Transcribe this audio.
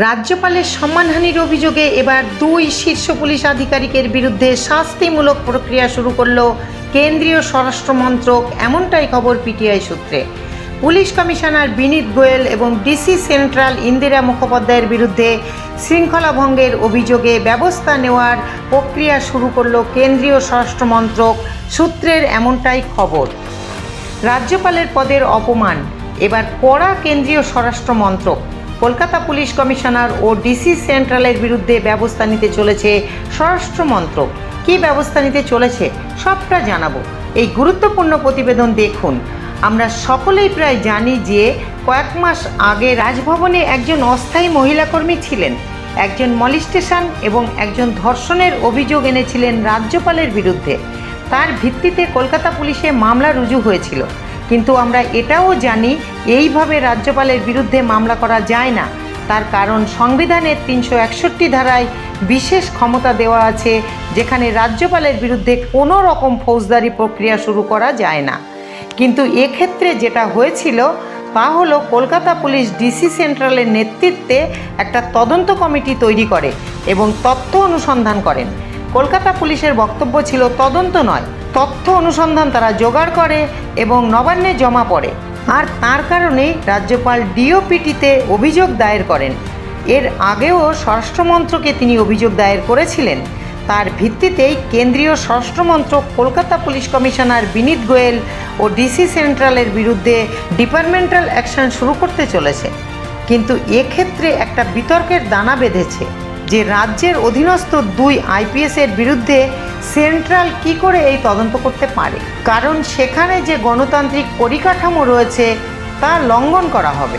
রাজ্যপালের সম্মানহানির অভিযোগে এবার দুই শীর্ষ পুলিশ আধিকারিকের বিরুদ্ধে শাস্তিমূলক প্রক্রিয়া শুরু করল কেন্দ্রীয় স্বরাষ্ট্র মন্ত্রক, এমনটাই খবর পিটিআই সূত্রে। পুলিশ কমিশনার বিনীত গোয়েল এবং ডিসি সেন্ট্রাল ইন্দিরা মুখোপাধ্যায়ের বিরুদ্ধে শৃঙ্খলা ভঙ্গের অভিযোগে ব্যবস্থা নেওয়ার প্রক্রিয়া শুরু করল কেন্দ্রীয় স্বরাষ্ট্র মন্ত্রক সূত্রের এমনটাই খবর। রাজ্যপালের পদের অপমান, এবার কড়া কেন্দ্রীয় স্বরাষ্ট্র মন্ত্রক। কলকাতা পুলিশ কমিশনার ও ডিসি সেন্ট্রালের বিরুদ্ধে ব্যবস্থা নিতে চলেছে স্বরাষ্ট্র মন্ত্রক কী ব্যবস্থা নিতে চলেছে সবটা জানাব। এই গুরুত্বপূর্ণ প্রতিবেদন দেখুন। আমরা সকলেই প্রায় জানি যে কয়েক মাস আগে রাজভবনে একজন অস্থায়ী মহিলা কর্মী ছিলেন। একজন মলিস্টেশন এবং একজন ধর্ষণের অভিযোগ এনেছিলেন রাজ্যপালের বিরুদ্ধে। তার ভিত্তিতে কলকাতা পুলিশে মামলা রুজু হয়েছিল। কিন্তু আমরা এটাও জানি এইভাবে রাজ্যপালের বিরুদ্ধে মামলা করা যায় না। তার কারণ সংবিধানের তিনশো একষট্টি ধারায় বিশেষ ক্ষমতা দেওয়া আছে, যেখানে রাজ্যপালের বিরুদ্ধে কোনো রকম ফৌজদারি প্রক্রিয়া শুরু করা যায় না। কিন্তু এক্ষেত্রে যেটা হয়েছিল, তা হলো কলকাতা পুলিশ ডিসি সেন্ট্রালের নেতৃত্বে একটা তদন্ত কমিটি তৈরি করে এবং তথ্য অনুসন্ধান করেন। কলকাতা পুলিশের বক্তব্য ছিল, তদন্ত নয় তথ্য অনুসন্ধান তারা জোগাড় করে এবং নবান্নে জমা পড়ে। আর তার কারণেই রাজ্যপাল ডিওপিটিতে অভিযোগ দায়ের করেন। এর আগেও স্বরাষ্ট্রমন্ত্রকে তিনি অভিযোগ দায়ের করেছিলেন। তার ভিত্তিতেই কেন্দ্রীয় স্বরাষ্ট্রমন্ত্রক কলকাতা পুলিশ কমিশনার বিনীত গোয়েল ও ডিসি সেন্ট্রালের বিরুদ্ধে ডিপার্টমেন্টাল অ্যাকশন শুরু করতে চলেছে। কিন্তু এক্ষেত্রে একটা বিতর্কের দানা বেঁধেছে। যে রাজ্যের অধীনস্থ দুই আইপিএসের বিরুদ্ধে সেন্ট্রাল কি করে এই তদন্ত করতে পারে? কারণ সেখানে যে গণতান্ত্রিক পরিকাঠামো রয়েছে, তা লঙ্ঘন করা হবে।